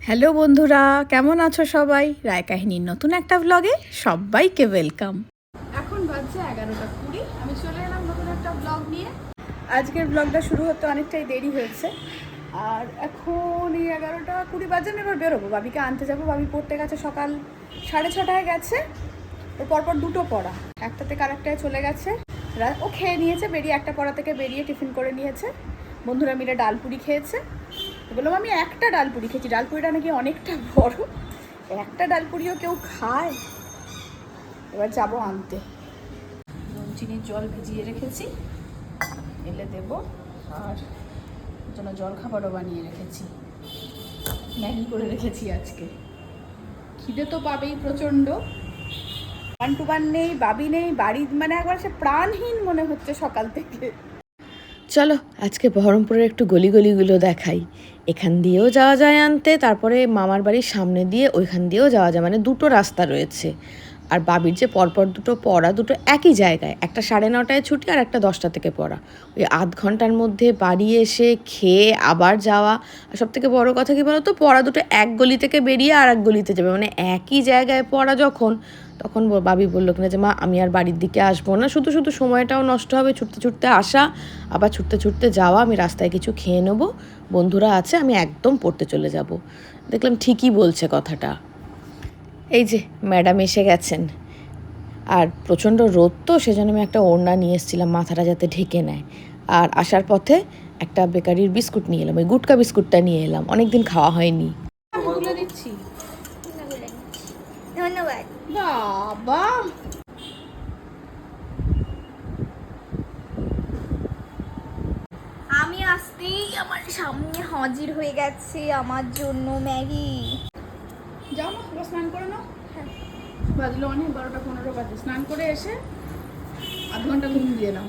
Hello বন্ধুরা কেমন আছো সবাই? রায় কাহিনীর নতুন একটা ব্লগে সবাইকে ওয়েলকাম এখন বাজছে এগারোটা কুড়ি আমি চলে এলাম নতুন একটা ব্লগ নিয়ে। আজকের ব্লগটা শুরু হতে অনেকটাই দেরি হয়েছে। আর এখন এই এগারোটা কুড়ি বাজে আমি এবার বেরোবো। বাবিকে আনতে যাব। বাবি পড়তে গেছে সকাল সাড়ে ছটায় গেছে। ওর পরপর দুটো পড়া। একটা থেকে আরেকটায় চলে গেছে। ও খেয়ে নিয়েছে বেরিয়ে একটা পড়া থেকে বেরিয়ে টিফিন করে নিয়েছে। বন্ধুরা মিলে ডালপুরি খেয়েছে। বললাম, আমি একটা ডাল ডালপুরি খেয়েছি। ডালপুরিটা নাকি অনেকটা বড়। একটা ডাল ডালপুরিও কেউ খায়? এবার যাব আনতে। নুন চিনির জল ভিজিয়ে রেখেছি, এলে দেবো। আর জন্য জল খাবারও বানিয়ে রেখেছি। ম্যাগি করে রেখেছি আজকে। খিদে তো পাবেই প্রচণ্ড। ওয়ান টু ওয়ান নেই, বাবি নেই, বাড়ি মানে একবার সে প্রাণহীন মনে হচ্ছে সকাল থেকে। চলো, আজকে বহরমপুরের একটু গলি গলিগুলো দেখাই। এখান দিয়েও যাওয়া যায় আনতে, তারপরে মামার বাড়ির সামনে দিয়ে ওইখান দিয়েও যাওয়া যায়। মানে দুটো রাস্তা রয়েছে। আর বাবির যে পরপর দুটো পড়া, দুটো একই জায়গায়। একটা সাড়ে নটায় ছুটি আর একটা দশটা থেকে পড়া। ওই আধ ঘণ্টার মধ্যে বাড়ি এসে খেয়ে আবার যাওয়া। আর সব থেকে বড়ো কথা কি তো পড়া দুটো এক গলি থেকে বেরিয়ে আর এক গলিতে যাবে। মানে একই জায়গায় পড়া যখন, তখন বাবি বলল কিনা যে, মা, আমি আর বাড়ির দিকে আসব না। শুধু শুধু সময়টাও নষ্ট হবে। ছুটতে ছুটতে আসা, আবার ছুটতে ছুটতে যাওয়া। আমি রাস্তায় কিছু খেয়ে নেব। বন্ধুরা আছে আমি একদম পড়তে চলে যাব। দেখলাম ঠিকই বলছে কথাটা। এই যে ম্যাডাম এসে গেছেন। আর প্রচণ্ড রোদ তো সেজন্য আমি একটা ওড়না নিয়ে এসেছিলাম মাথাটা যাতে ঢেকে নেয়। আর আসার পথে একটা বেকারির বিস্কুট নিয়ে এলাম ওই গুটকা বিস্কুটটা নিয়ে এলাম। অনেকদিন খাওয়া হয়নি। দিচ্ছি। ধন্যবাদ। বাবা আমি আসতেই আমার সামনে হাজির হয়ে গেছে আমার জন্য ম্যাগি। যাও না স্নান করে নাও। বাজলো অনেক বারোটা পনেরো বাজে। স্নান করে এসে আধ ঘণ্টা ঘুম দিয়ে নাও।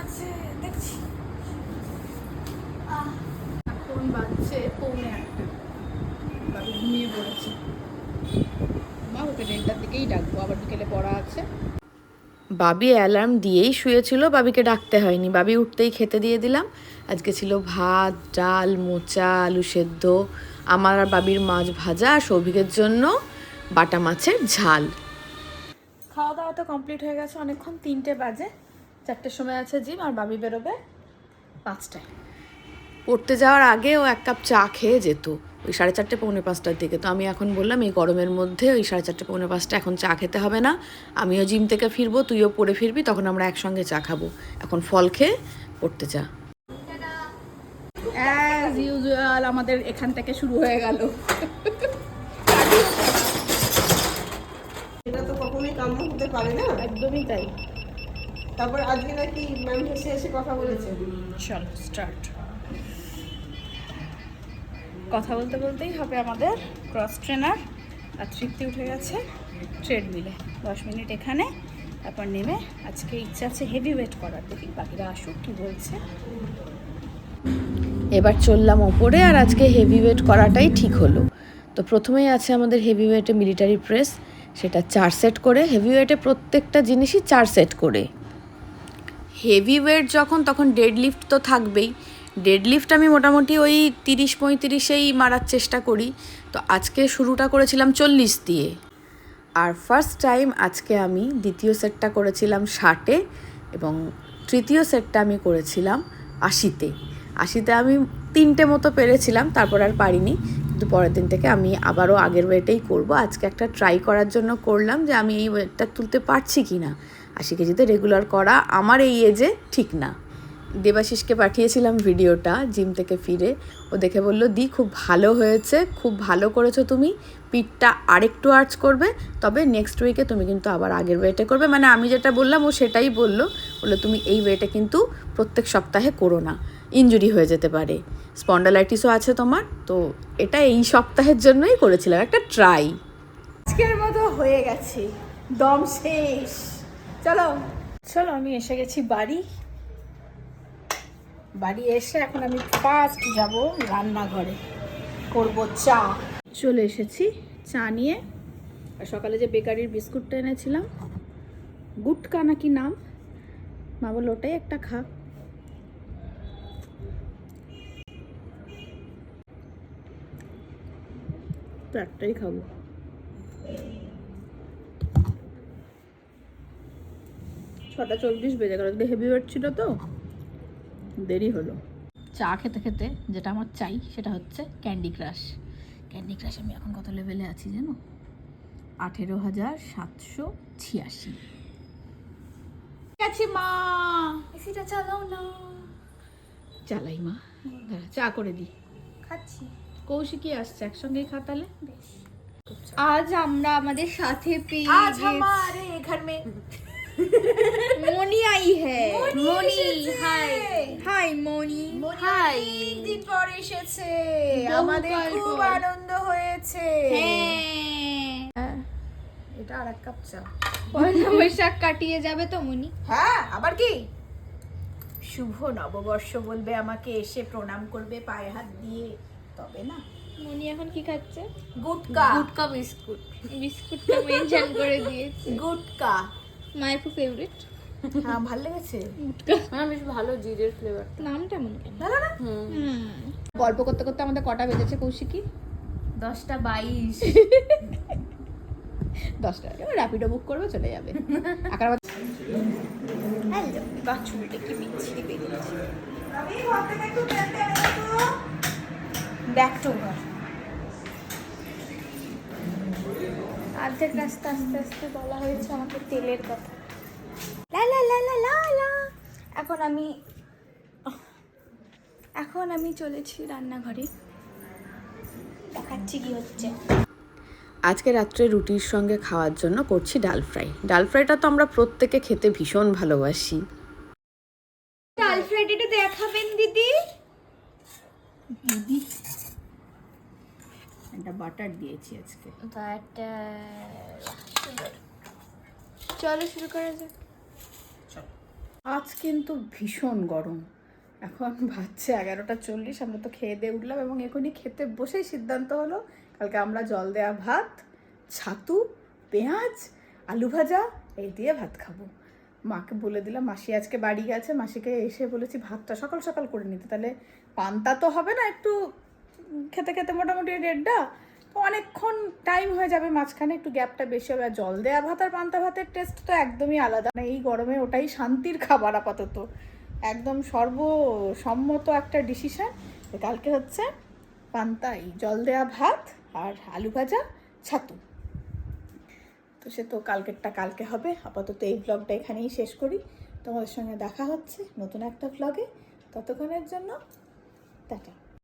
আছে দেখছি। এখন বাজছে পৌনে একটা বাবু ঘুমিয়ে পড়েছে। মা ওকে দেড়টার দিকেই ডাকবো। আবার বিকেলে পড়া আছে। বাবি অ্যালার্ম দিয়েই শুয়েছিল বাবিকে ডাকতে হয়নি। বাবি উঠতেই খেতে দিয়ে দিলাম। আজকে ছিল ভাত ডাল মোচা আলু সেদ্ধ আমার আর বাবির মাছ ভাজা আর সৌভিকের জন্য বাটা মাছের ঝাল। খাওয়া দাওয়া তো কমপ্লিট হয়ে গেছে অনেকক্ষণ তিনটে বাজে। চারটের সময় আছে জিম আর বাবি বেরোবে পাঁচটায়। পড়তে যাওয়ার আগে ও এক কাপ চা খেয়ে যেত। ওই সাড়ে চারটে পৌনে পাঁচটার দিকে। তো আমি এখন বললাম এই গরমের মধ্যে ওই সাড়ে চারটে পৌনে পাঁচটা এখন চা খেতে হবে না। আমিও জিম থেকে ফিরবো তুইও পড়ে ফিরবি তখন আমরা একসঙ্গে চা খাব। এখন ফল খেয়ে পড়তে চা। অ্যাজ ইউজুয়াল আমাদের এখান থেকে শুরু হয়ে গেল। এটা তো কখনোই কাম্য হতে পারে না। একদমই তাই। তারপর আজকে নাকি ম্যাম হেসে এসে কথা বলেছে। চল স্টার্ট কথা বলতে বলতেই হবে আমাদের ক্রস ট্রেনার আর তৃপ্তি উঠে গেছে ট্রেডমিলে দশ মিনিট এখানে, তারপর নেমে আজকে ইচ্ছা আছে হেভি ওয়েট করার। দেখি বাকিরা আসুক, কি বলছে। এবার চললাম ওপরে আর আজকে হেভি ওয়েট করাটাই ঠিক হলো। তো প্রথমেই আছে আমাদের হেভি ওয়েটে মিলিটারি প্রেস সেটা চার সেট করে। হেভি ওয়েটে প্রত্যেকটা জিনিসই চার সেট করে। হেভি ওয়েট যখন, তখন ডেড লিফট তো থাকবেই। ডেড লিফট আমি মোটামুটি ওই তিরিশ পঁয়ত্রিশেই মারার চেষ্টা করি। তো আজকে শুরুটা করেছিলাম চল্লিশ দিয়ে। আর ফার্স্ট টাইম আজকে আমি দ্বিতীয় সেটটা করেছিলাম ষাটে এবং তৃতীয় সেটটা আমি করেছিলাম আশিতে। আশিতে আমি তিনটে মতো পেরেছিলাম, তারপর আর পারিনি। কিন্তু পরের দিন থেকে আমি আবারও আগের ওয়েটেই করব। আজকে একটা ট্রাই করার জন্য করলাম যে আমি এই ওয়েটটা তুলতে পারছি কি না আশি কেজিতে রেগুলার করা আমার এই এজে ঠিক না। দেবাশিসকে পাঠিয়েছিলাম ভিডিওটা জিম থেকে ফিরে। ও দেখে বলল, দি, খুব ভালো হয়েছে, খুব ভালো করেছ তুমি। পিঠটা আরেকটু আর্চ করবে, তবে নেক্সট উইকে তুমি কিন্তু আবার আগের ওয়েটে করবে। মানে আমি যেটা বললাম, ও সেটাই বলল। বলল, তুমি এই ওয়েটে কিন্তু প্রত্যেক সপ্তাহে করো না ইনজুরি হয়ে যেতে পারে। স্পন্ডালাইটিসও আছে তোমার, তো এটা এই সপ্তাহের জন্যই করেছিলাম, একটা ট্রাই আজকের মতো হয়ে গেছে, দম শেষ। চলো চলো, আমি এসে গেছি বাড়ি। বাড়ি এসে এখন আমি ফার্স্ট যাব রান্নাঘরে। করব চা। চলে এসেছি চা নিয়ে। আর সকালে যে বেকারির বিস্কুটটা এনেছিলাম, গুটকা নাকি নাম? মা বলল, ওটাই একটা খা। তো একটাই খাব। ছটা চল্লিশ বেজে গেল। হেভি ওয়েট ছিল তো। দেরি হলো। চা খেতে খেতে যেটা আমার চাই সেটা হচ্ছে ক্যান্ডি ক্রাশ ক্যান্ডি ক্রাশ আমি এখন কত লেভেলে আছি জানো? আঠেরো হাজার সাতশো ছিয়াশি। আছে মা। এসিটা চালাও না। চালাই মা। দাঁড়া চা করে দি। খাচ্ছি। কৌশিকই আসছে একসঙ্গে খাতালে আজ আমরা আমাদের সাথে পেয়ে আজ আমারে ঘর মে में মনি আই হ্যাঁ Moni hi hi Moni hi দিন পর এসেছে। আমাদের খুব। আনন্দ হয়েছে। হ্যাঁ। এটা আর এক কাপ চা। পয়লা বৈশাখ কাটিয়ে যাবে তো মনি? হ্যাঁ আবার কি? শুভ নববর্ষ বলবে আমাকে এসে প্রণাম করবে পায়ে হাত দিয়ে। তবে না। মনি এখন কি খাচ্ছে? গুটকা। গুটকা বিস্কুট। বিস্কুটটা মেনশন করে দিয়েছে। গুটকা। মায়ের খুব ফেভারিট হ্যাঁ ভালো লেগেছে? হ্যাঁ বেশ ভালো জিরের ফ্লেভার নামটা মন না। না না গল্প করতে করতে আমাদের কটা বেজেছে কৌশিকী? দশটা বাইশ। দশটা এবার র্যাপিডো বুক করবে চলে যাবে। আকার হ্যালো বাহ চুলটা কি বিচ্ছিরি বেরিয়েছে ব্যাক টু ঘর। অর্ধেক রাস্তা আস্তে আস্তে বলা হয়েছে আমাকে তেলের কথা। লা লা লা লা লা লা। এখন আমি এখন আমি চলেছি রান্নাঘরে। দেখাচ্ছি কি হচ্ছে। আজকে রাত্রে রুটির সঙ্গে খাওয়ার জন্য করছি ডাল ফ্রাই। ডাল ফ্রাইটা তো আমরা প্রত্যেকে খেতে ভীষণ ভালোবাসি। একটা বাটার দিয়েছি আজকে। চলো শুরু করা যাক। আজ কিন্তু ভীষণ গরম। এখন বাজছে এগারোটা চল্লিশ আমরা তো খেয়ে দিয়ে উঠলাম এবং এখনই খেতে বসেই সিদ্ধান্ত হলো কালকে আমরা জল দেওয়া ভাত ছাতু পেঁয়াজ আলু ভাজা এই দিয়ে ভাত খাব। মাকে বলে দিলাম মাসি আজকে বাড়ি গেছে মাসিকে এসে বলেছি ভাতটা সকাল সকাল করে নিতে তাহলে পান্তা তো হবে না একটু খেতে খেতে মোটামুটি দেড়টা, তো অনেকক্ষণ টাইম হয়ে যাবে মাঝখানে, একটু গ্যাপটা বেশি হবে। আর জল দেওয়া ভাত আর পান্তা ভাতের টেস্ট তো একদমই আলাদা। মানে এই গরমে ওটাই শান্তির খাবার আপাতত। একদম সর্বসম্মত একটা ডিসিশন কালকে হচ্ছে পান্তা, এই জল দেওয়া ভাত আর আলু ভাজা, ছাতু। তো সে তো কালকেরটা কালকে হবে। আপাতত এই ব্লগটা এখানেই শেষ করি। তোমাদের সঙ্গে দেখা হচ্ছে নতুন একটা ব্লগে ততক্ষণের জন্য, টাটা।